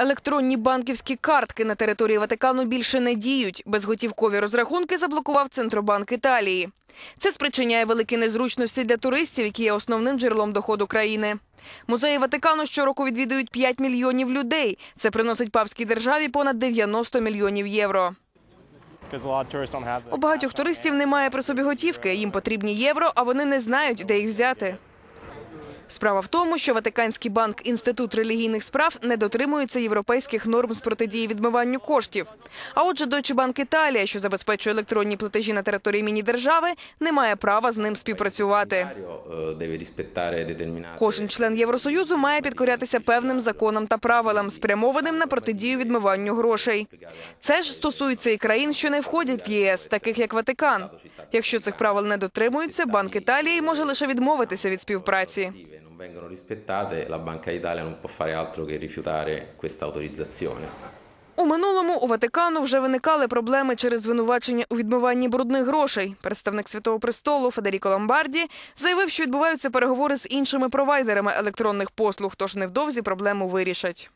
Електронні банківські картки на території Ватикану більше не діють. Безготівкові розрахунки заблокував Центробанк Італії. Це спричиняє великі незручності для туристів, які є основним джерелом доходу країни. Музеї Ватикану щороку відвідують 5 мільйонів людей. Це приносить папській державі понад 90 мільйонів євро. У багатьох туристів немає при собі готівки. Їм потрібні євро, а вони не знають, де їх взяти. Справа в тому, що Ватиканський банк Інститут релігійних справ не дотримується європейських норм з протидії відмиванню коштів. А отже, Deutsche Bank Італія, що забезпечує електронні платежі на території міні-держави, не має права з ним співпрацювати. Кожен член Євросоюзу має підкорятися певним законам та правилам, спрямованим на протидію відмиванню грошей. Це ж стосується і країн, що не входять в ЄС, таких як Ватикан. Якщо цих правил не дотримуються, Банк Італії може лише відмовитися від співпраці. Vengono rispettate, la Banca d'Italia non può fare altro che rifiutare questa autorizzazione. У минулому у Ватикану вже виникали проблеми через звинувачення у відмиванні брудних грошей. Представник Святого престолу Федеріко Ламбарді заявив, що відбуваються переговори з іншими провайдерами електронних послуг, тож невдовзі проблему вирішать.